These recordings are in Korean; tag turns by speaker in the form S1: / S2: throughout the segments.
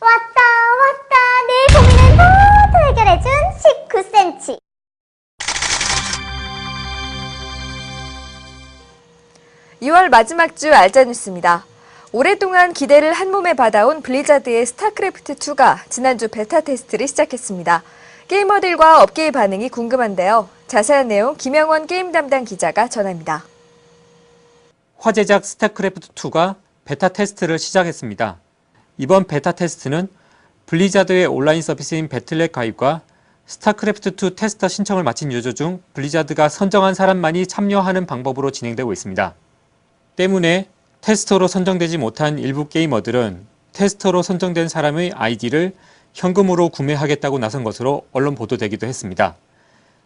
S1: 왔다 왔다 내 고민을 모두 해결해준 19cm
S2: 2월 마지막 주 알짜 뉴스입니다. 오랫동안 기대를 한 몸에 받아온 블리자드의 스타크래프트2가 지난주 베타 테스트를 시작했습니다. 게이머들과 업계의 반응이 궁금한데요. 자세한 내용 김영원 게임 담당 기자가 전합니다.
S3: 화제작 스타크래프트2가 베타 테스트를 시작했습니다. 이번 베타 테스트는 블리자드의 온라인 서비스인 배틀넷 가입과 스타크래프트2 테스터 신청을 마친 유저 중 블리자드가 선정한 사람만이 참여하는 방법으로 진행되고 있습니다. 때문에 테스터로 선정되지 못한 일부 게이머들은 테스터로 선정된 사람의 아이디를 현금으로 구매하겠다고 나선 것으로 언론 보도되기도 했습니다.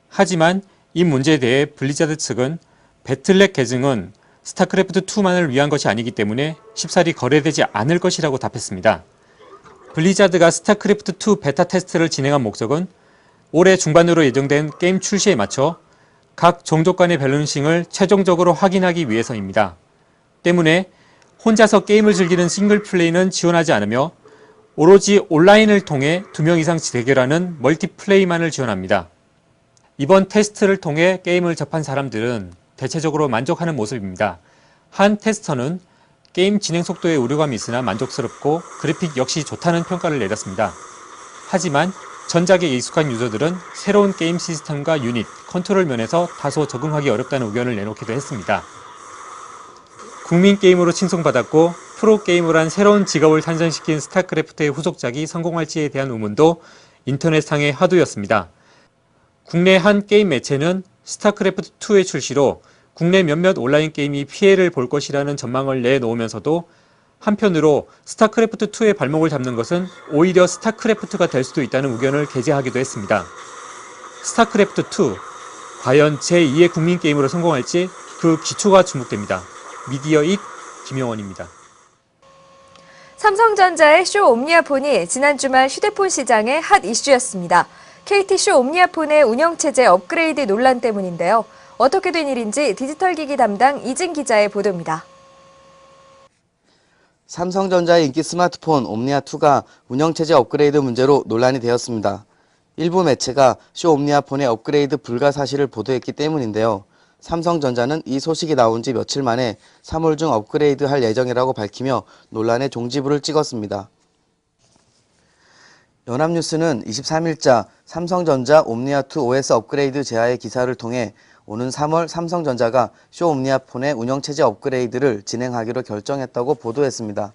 S3: 하지만 이 문제에 대해 블리자드 측은 배틀넷 계정은 스타크래프트2만을 위한 것이 아니기 때문에 쉽사리 거래되지 않을 것이라고 답했습니다. 블리자드가 스타크래프트2 베타 테스트를 진행한 목적은 올해 중반으로 예정된 게임 출시에 맞춰 각 종족 간의 밸런싱을 최종적으로 확인하기 위해서입니다. 때문에 혼자서 게임을 즐기는 싱글 플레이는 지원하지 않으며 오로지 온라인을 통해 두 명 이상 대결하는 멀티플레이만을 지원합니다. 이번 테스트를 통해 게임을 접한 사람들은 대체적으로 만족하는 모습입니다. 한 테스터는 게임 진행 속도에 우려감이 있으나 만족스럽고 그래픽 역시 좋다는 평가를 내렸습니다. 하지만 전작에 익숙한 유저들은 새로운 게임 시스템과 유닛, 컨트롤 면에서 다소 적응하기 어렵다는 의견을 내놓기도 했습니다. 국민 게임으로 칭송받았고 프로 게이머란 새로운 직업을 탄생시킨 스타크래프트의 후속작이 성공할지에 대한 의문도 인터넷상의 화두였습니다. 국내 한 게임 매체는 스타크래프트2의 출시로 국내 몇몇 온라인 게임이 피해를 볼 것이라는 전망을 내놓으면서도 한편으로 스타크래프트2의 발목을 잡는 것은 오히려 스타크래프트가 될 수도 있다는 의견을 게재하기도 했습니다. 스타크래프트2 과연 제2의 국민 게임으로 성공할지 그 기초가 주목됩니다. 미디어 잇 김영원입니다.
S2: 삼성전자의 쇼 옴니아폰이 지난 주말 휴대폰 시장의 핫 이슈였습니다. KT 쇼 옴니아폰의 운영체제 업그레이드 논란 때문인데요. 어떻게 된 일인지 디지털 기기 담당 이진 기자의 보도입니다.
S4: 삼성전자의 인기 스마트폰 옴니아2가 운영체제 업그레이드 문제로 논란이 되었습니다. 일부 매체가 쇼 옴니아폰의 업그레이드 불가 사실을 보도했기 때문인데요. 삼성전자는 이 소식이 나온 지 며칠 만에 3월 중 업그레이드 할 예정이라고 밝히며 논란의 종지부를 찍었습니다. 연합뉴스는 23일자 삼성전자 옴니아2 OS 업그레이드 제하의 기사를 통해 오는 3월 삼성전자가 쇼 옴니아폰의 운영체제 업그레이드를 진행하기로 결정했다고 보도했습니다.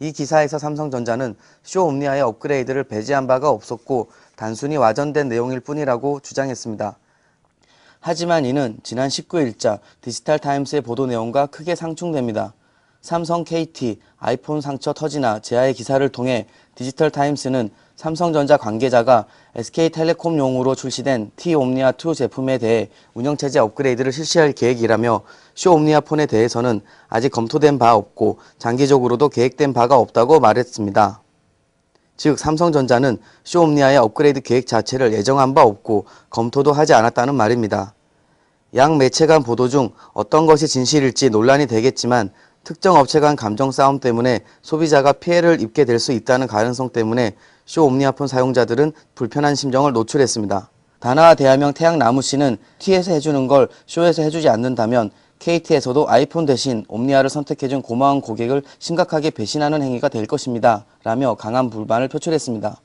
S4: 이 기사에서 삼성전자는 쇼 옴니아의 업그레이드를 배제한 바가 없었고 단순히 와전된 내용일 뿐이라고 주장했습니다. 하지만 이는 지난 19일자 디지털 타임스의 보도 내용과 크게 상충됩니다. 삼성 KT, 아이폰 상처 터지나 제아의 기사를 통해 디지털 타임스는 삼성전자 관계자가 SK텔레콤용으로 출시된 T-옴니아2 제품에 대해 운영체제 업그레이드를 실시할 계획이라며 쇼 옴니아폰에 대해서는 아직 검토된 바 없고 장기적으로도 계획된 바가 없다고 말했습니다. 즉 삼성전자는 쇼 옴니아의 업그레이드 계획 자체를 예정한 바 없고 검토도 하지 않았다는 말입니다. 양 매체 간 보도 중 어떤 것이 진실일지 논란이 되겠지만 특정 업체 간 감정 싸움 때문에 소비자가 피해를 입게 될 수 있다는 가능성 때문에 쇼 옴니아폰 사용자들은 불편한 심정을 노출했습니다. 다나와 대하명 태양나무 씨는 T에서 해주는 걸 쇼에서 해주지 않는다면 KT에서도 아이폰 대신 옴니아를 선택해준 고마운 고객을 심각하게 배신하는 행위가 될 것입니다. 라며 강한 불만을 표출했습니다.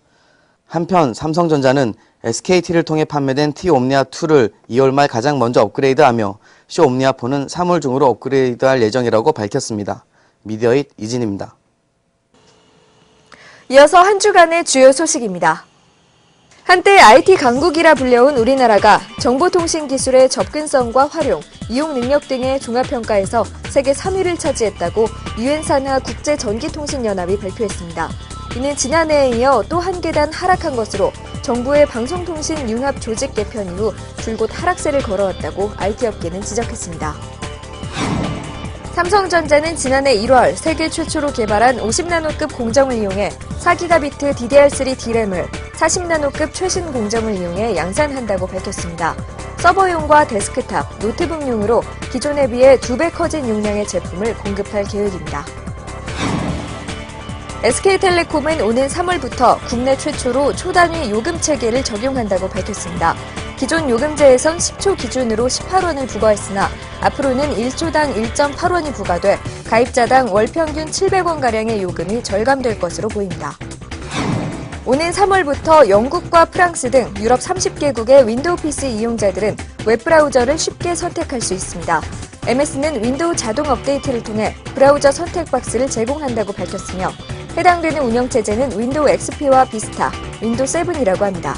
S4: 한편 삼성전자는 SKT를 통해 판매된 T-옴니아 2를 2월 말 가장 먼저 업그레이드하며 쇼 옴니아 4는 3월 중으로 업그레이드할 예정이라고 밝혔습니다. 미디어잇 이진입니다.
S2: 이어서 한 주간의 주요 소식입니다. 한때 IT 강국이라 불려온 우리나라가 정보통신 기술의 접근성과 활용, 이용 능력 등의 종합평가에서 세계 3위를 차지했다고 유엔 산하 국제전기통신연합이 발표했습니다. 이는 지난해에 이어 또 한 계단 하락한 것으로 정부의 방송통신 융합 조직 개편 이후 줄곧 하락세를 걸어왔다고 IT업계는 지적했습니다. 삼성전자는 지난해 1월 세계 최초로 개발한 50나노급 공정을 이용해 4기가비트 DDR3 D램을 40나노급 최신 공정을 이용해 양산한다고 밝혔습니다. 서버용과 데스크탑, 노트북용으로 기존에 비해 2배 커진 용량의 제품을 공급할 계획입니다. SK텔레콤은 오는 3월부터 국내 최초로 초단위 요금 체계를 적용한다고 밝혔습니다. 기존 요금제에선 10초 기준으로 18원을 부과했으나 앞으로는 1초당 1.8원이 부과돼 가입자당 월 평균 700원가량의 요금이 절감될 것으로 보입니다. 오는 3월부터 영국과 프랑스 등 유럽 30개국의 윈도우 PC 이용자들은 웹브라우저를 쉽게 선택할 수 있습니다. MS는 윈도우 자동 업데이트를 통해 브라우저 선택 박스를 제공한다고 밝혔으며 해당되는 운영체제는 윈도우 XP와 비스타, 윈도우 7이라고 합니다.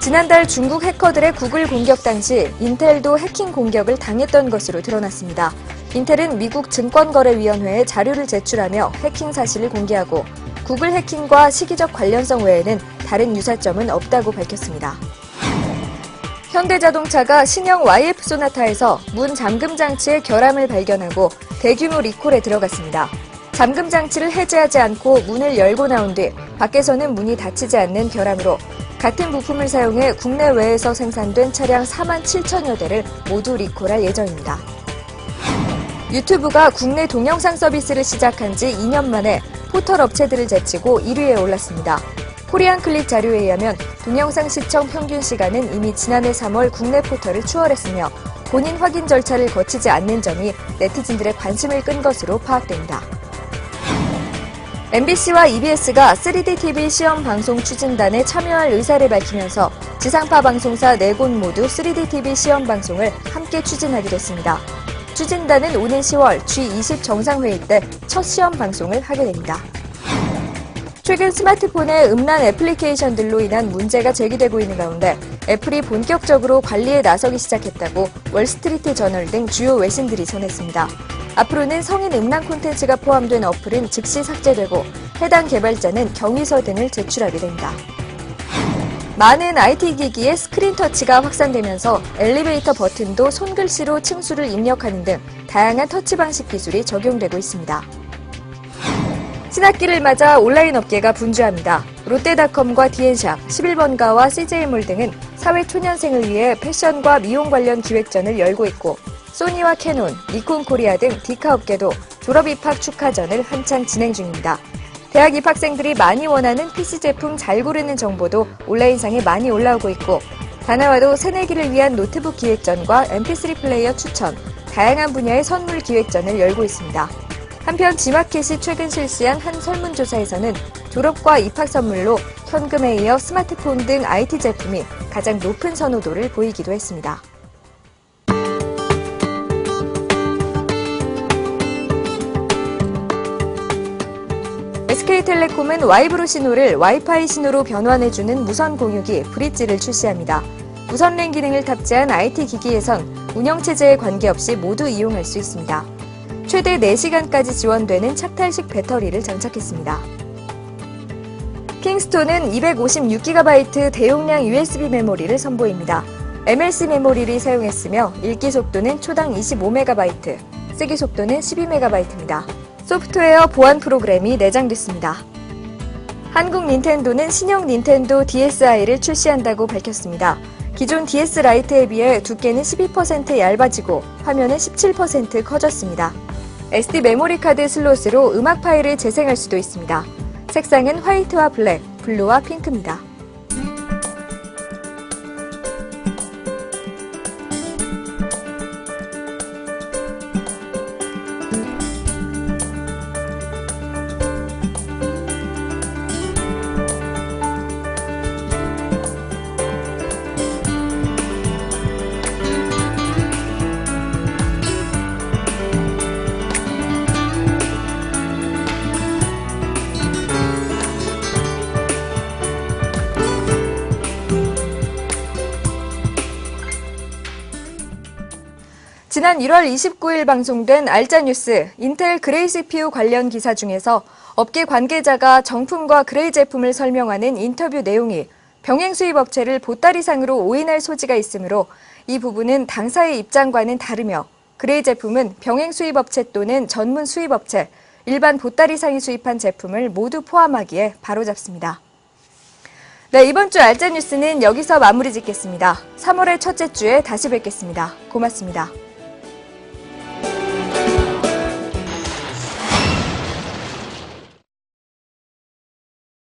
S2: 지난달 중국 해커들의 구글 공격 당시 인텔도 해킹 공격을 당했던 것으로 드러났습니다. 인텔은 미국 증권거래위원회에 자료를 제출하며 해킹 사실을 공개하고 구글 해킹과 시기적 관련성 외에는 다른 유사점은 없다고 밝혔습니다. 현대자동차가 신형 YF 소나타에서 문 잠금 장치의 결함을 발견하고 대규모 리콜에 들어갔습니다. 잠금 장치를 해제하지 않고 문을 열고 나온 뒤 밖에서는 문이 닫히지 않는 결함으로 같은 부품을 사용해 국내외에서 생산된 차량 4만 7천여 대를 모두 리콜할 예정입니다. 유튜브가 국내 동영상 서비스를 시작한 지 2년 만에 포털 업체들을 제치고 1위에 올랐습니다. 코리안 클릭 자료에 의하면 동영상 시청 평균 시간은 이미 지난해 3월 국내 포털을 추월했으며 본인 확인 절차를 거치지 않는 점이 네티즌들의 관심을 끈 것으로 파악됩니다. MBC와 EBS가 3D TV 시험 방송 추진단에 참여할 의사를 밝히면서 지상파 방송사 4곳 모두 3D TV 시험 방송을 함께 추진하기로 했습니다. 추진단은 오는 10월 G20 정상회의 때 첫 시험 방송을 하게 됩니다. 최근 스마트폰의 음란 애플리케이션들로 인한 문제가 제기되고 있는 가운데 애플이 본격적으로 관리에 나서기 시작했다고 월스트리트 저널 등 주요 외신들이 전했습니다. 앞으로는 성인 음란 콘텐츠가 포함된 어플은 즉시 삭제되고 해당 개발자는 경위서 등을 제출하게 됩니다. 많은 IT 기기의 스크린 터치가 확산되면서 엘리베이터 버튼도 손글씨로 층수를 입력하는 등 다양한 터치 방식 기술이 적용되고 있습니다. 신학기를 맞아 온라인 업계가 분주합니다. 롯데닷컴과 디엔샵, 11번가와 CJ몰 등은 사회 초년생을 위해 패션과 미용 관련 기획전을 열고 있고 소니와 캐논, 니콘 코리아 등 디카 업계도 졸업 입학 축하전을 한창 진행 중입니다. 대학 입학생들이 많이 원하는 PC 제품 잘 고르는 정보도 온라인상에 많이 올라오고 있고 다나와도 새내기를 위한 노트북 기획전과 mp3 플레이어 추천, 다양한 분야의 선물 기획전을 열고 있습니다. 한편 지마켓이 최근 실시한 한 설문조사에서는 졸업과 입학 선물로 현금에 이어 스마트폰 등 IT 제품이 가장 높은 선호도를 보이기도 했습니다. SK텔레콤은 와이브로 신호를 와이파이 신호로 변환해주는 무선 공유기 브릿지를 출시합니다. 무선랜 기능을 탑재한 IT 기기에선 운영체제에 관계없이 모두 이용할 수 있습니다. 최대 4시간까지 지원되는 착탈식 배터리를 장착했습니다. 킹스톤은 256GB 대용량 USB 메모리를 선보입니다. MLC 메모리를 사용했으며 읽기 속도는 초당 25MB, 쓰기 속도는 12MB입니다. 소프트웨어 보안 프로그램이 내장됐습니다. 한국 닌텐도는 신형 닌텐도 DSi를 출시한다고 밝혔습니다. 기존 DS 라이트에 비해 두께는 12% 얇아지고 화면은 17% 커졌습니다. SD 메모리 카드 슬롯으로 음악 파일을 재생할 수도 있습니다. 색상은 화이트와 블랙, 블루와 핑크입니다. 지난 1월 29일 방송된 알짜뉴스 인텔 그레이 CPU 관련 기사 중에서 업계 관계자가 정품과 그레이 제품을 설명하는 인터뷰 내용이 병행 수입 업체를 보따리상으로 오인할 소지가 있으므로 이 부분은 당사의 입장과는 다르며 그레이 제품은 병행 수입 업체 또는 전문 수입 업체, 일반 보따리상이 수입한 제품을 모두 포함하기에 바로잡습니다. 네, 이번 주 알짜 뉴스는 여기서 마무리 짓겠습니다. 3월의 첫째 주에 다시 뵙겠습니다. 고맙습니다.